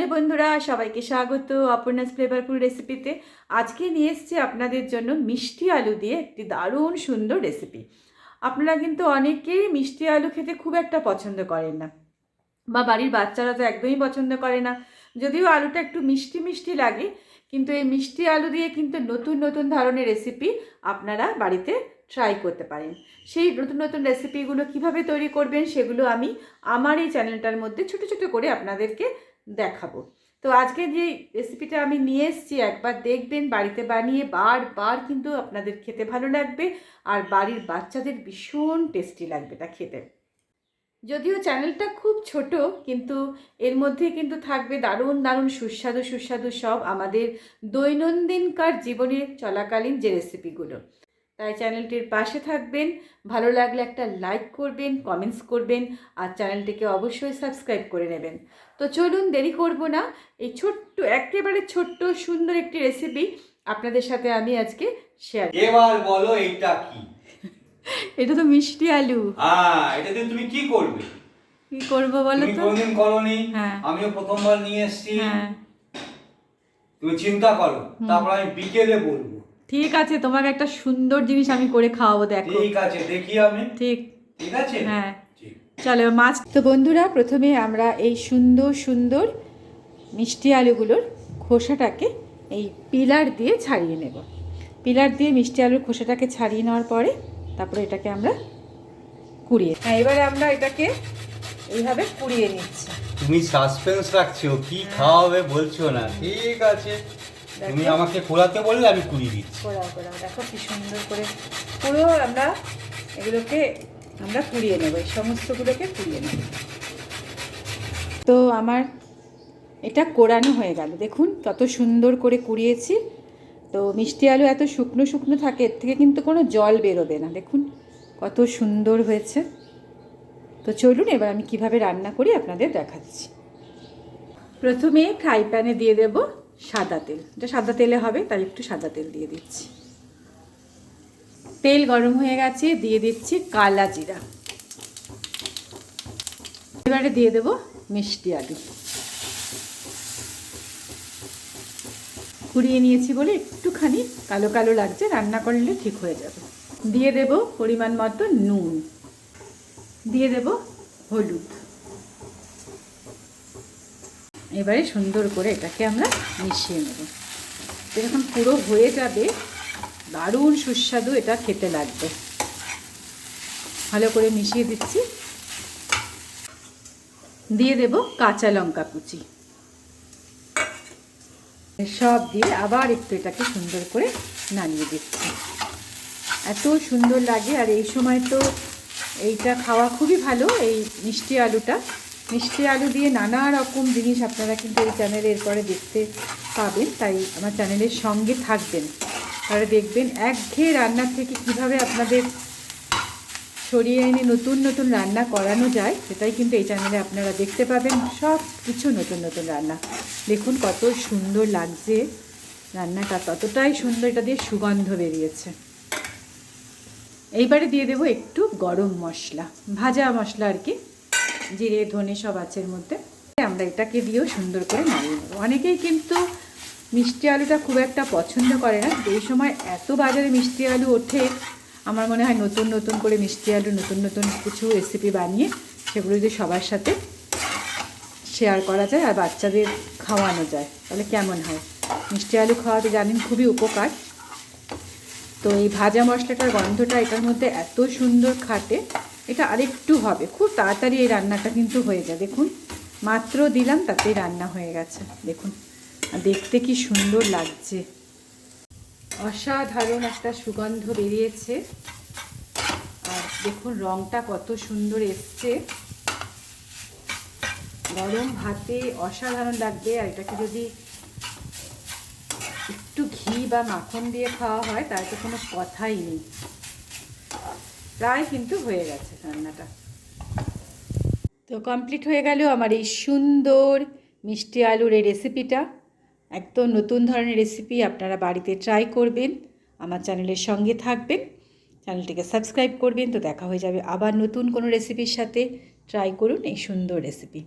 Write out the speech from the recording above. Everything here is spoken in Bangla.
হ্যালো বন্ধুরা, সবাইকে স্বাগত অপর্ণাস ফ্লেভারফুল রেসিপিতে আজকে নিয়ে এসছি আপনাদের জন্য মিষ্টি আলু দিয়ে একটি দারুণ সুন্দর রেসিপি আপনারা কিন্তু অনেকেই মিষ্টি আলু খেতে খুব একটা পছন্দ করেন না। বা বাড়ির বাচ্চারা তো একদমই পছন্দ করে না। যদিও আলুটা একটু মিষ্টি মিষ্টি লাগে, কিন্তু এই মিষ্টি আলু দিয়ে কিন্তু নতুন নতুন ধরনের রেসিপি আপনারা বাড়িতে ট্রাই করতে পারেন। সেই নতুন নতুন রেসিপিগুলো কীভাবে তৈরি করবেন সেগুলো আমি আমার এই চ্যানেলটার মধ্যে ছোট ছোট করে আপনাদেরকে দেখাবো। তো আজকে যে রেসিপিটা আমি নিয়ে এসেছি, একবার দেখবেন, বাড়িতে বানিয়ে বারবার কিন্তু আপনাদের খেতে ভালো লাগবে আর বাড়ির বাচ্চাদের ভীষণ টেস্টি লাগবে এটা খেতে। যদিও চ্যানেলটা খুব ছোট, কিন্তু এর মধ্যে কিন্তু থাকবে দারুণ দারুণ, সুস্বাদু সুস্বাদু সব আমাদের দৈনন্দিনকার জীবনে চলাকালীন যে রেসিপিগুলো তাই চ্যানেলটির পাশে থাকবেন। ভালো লাগলে একটা লাইক করবেন কমেন্টস করবেন আর চ্যানেলটিকে অবশ্যই সাবস্ক্রাইব করে নেবেন। তো চলুন দেরি করব না। এই ছোট্ট একেবারে ছোট্ট সুন্দর একটি রেসিপি আপনাদের সাথে আমি আজকে শেয়ার এবার বলো এটা কি? এটা তো মিষ্টি আলু। হ্যাঁ এটা দিয়ে তুমি কি করবে? কি করব বলো তুমি তো? কোনদিন করনি? হ্যাঁ। আমিও প্রথমবার নিয়ে এসেছি। হ্যাঁ। তুমি চিন্তা করো। তারপর আমি বিকেলে বলব। ঠিক আছে তোমাকে একটা সুন্দর জিনিস আমি করে খাওয়াবো দেখো। ঠিক আছে দেখি আমি। ঠিক। ঠিক আছে? হ্যাঁ। চলো মাছ। তো বন্ধুরা প্রথমে আমরা এই সুন্দর সুন্দর মিষ্টি আলুগুলোর খোসাটাকে এই পিলার দিয়ে ছাড়িয়ে নেব। পিলার দিয়ে মিষ্টি আলুর খোসাটাকে ছাড়িয়ে নেওয়ার পরে তারপরে এটাকে আমরা কুড়িয়ে হ্যাঁ এবারে আমরা এটাকে এইভাবে কুড়িয়ে নিচ্ছি। তুমি সাসপেন্স রাখছো কি খাওয়াবে বলছো না। ঠিক আছে। তুমি। আমাকে খোলাতে বললে আমি কুড়িয়ে দিচ্ছি। কোড়াও কোড়াও দেখো কি সুন্দর করে পুরো আমরা এগুলোকে আমরা কুড়িয়ে নেব এই সমস্তগুলোকে কুড়িয়ে নেব। তো আমার এটা কোরানো হয়ে গেল। দেখুন কত সুন্দর করে কুড়িয়েছি। তো মিষ্টি আলু এত শুকনো শুকনো থাকে এর থেকে কিন্তু কোনো জল বেরোবে না। দেখুন কত সুন্দর হয়েছে। তো চলুন এবার আমি কীভাবে রান্না করি আপনাদের দেখাচ্ছি। প্রথমে ফ্রাই প্যানে দিয়ে দেব সাদা তেল। এটা সাদা তেলে হবে, তাই একটু সাদা তেল দিয়ে দিচ্ছি। তেল গরম হয়ে গেছে, দিয়ে দিচ্ছি কালা জিরা। এবারে দিয়ে দেব মিষ্টি আলু। কুড়িয়ে নিয়েছি বলে একটুখানি কালো কালো লাগছে, রান্না করলে ঠিক হয়ে যাবে। দিয়ে দেব পরিমাণ মতো নুন। দিয়ে দেব হলুদ। এবারে সুন্দর করে এটাকে আমরা মিশিয়ে নেব। যখন পুরো হয়ে যাবে, দারুণ সুস্বাদু এটা খেতে লাগবে। ভালো করে মিশিয়ে দিচ্ছি। দিয়ে দেব কাঁচা লঙ্কা কুচি। সব দিয়ে আবার একটু এটাকে সুন্দর করে নামিয়ে দিচ্ছি। এত সুন্দর লাগে, আর এই সময় তো এইটা খাওয়া খুবই ভালো, এই মিষ্টি আলুটা। মিষ্টি আলু দিয়ে নানা রকম জিনিস আপনারা কিন্তু এই চ্যানেলে এরপরে দেখতে পাবেন, তাই আমার চ্যানেলের সঙ্গে থাকবেন। তাহলে দেখবেন একঘেয়ে রান্নার থেকে কীভাবে আপনাদের সরিয়ে এনে নতুন নতুন রান্না করানো যায়, সেটাই কিন্তু এই চ্যানেলে আপনারা দেখতে পাবেন। সব কিছু নতুন নতুন রান্না। দেখুন কত সুন্দর লাগছে রান্নাটা, ততটাই সুন্দর এটা দিয়ে সুগন্ধ বেরিয়েছে। এইবারে দিয়ে দেবো একটু গরম মশলা, ভাজা মশলা আর কি। জিরে ধনে সব আছে মধ্যে, আমরা এটাকে দিয়েও সুন্দর করে নাড়িয়ে নেব। অনেকেই কিন্তু মিষ্টি আলুটা খুব একটা পছন্দ করে না এই সময় এত বাজারে মিষ্টি আলু ওঠে, আমার মনে হয় নতুন নতুন করে মিষ্টি আলু, নতুন নতুন কিছু রেসিপি বানিয়ে সেগুলো যদি সবার সাথে শেয়ার করা যায় আর বাচ্চাদের খাওয়ানো যায়, তাহলে কেমন হয়? মিষ্টি আলু খাওয়াতে জানেন খুবই উপকার। তো এই ভাজা মশলাটার গন্ধটা এটার মধ্যে এত সুন্দর খাটে এটা আরেকটু হবে। খুব তাড়াতাড়ি এই রান্নাটা কিন্তু হয়ে যায়। দেখুন, মাত্র দিলাম, তাতেই রান্না হয়ে গেছে। দেখুন দেখতে কি সুন্দর লাগছে। অসাধারণ একটা সুগন্ধ বেরিয়েছে। আর দেখুন, রংটা কত সুন্দর এসছে। গরম ভাতে অসাধারণ লাগবে। আর এটাকে যদি একটু ঘি বা মাখন দিয়ে খাওয়া হয়, তার তো কোনো কথাই নেই। প্রায় কিন্তু হয়ে গেছে রান্নাটা। তো কমপ্লিট হয়ে গেল আমার এই সুন্দর মিষ্টি আলুর এই রেসিপিটা একদম নতুন ধরনের রেসিপি আপনারা বাড়িতে ট্রাই করবেন, আমার চ্যানেলের সঙ্গে থাকবেন। চ্যানেলটিকে সাবস্ক্রাইব করবেন, তো দেখা হয়ে যাবে আবার নতুন কোনো রেসিপির সাথে। ট্রাই করুন এই সুন্দর রেসিপি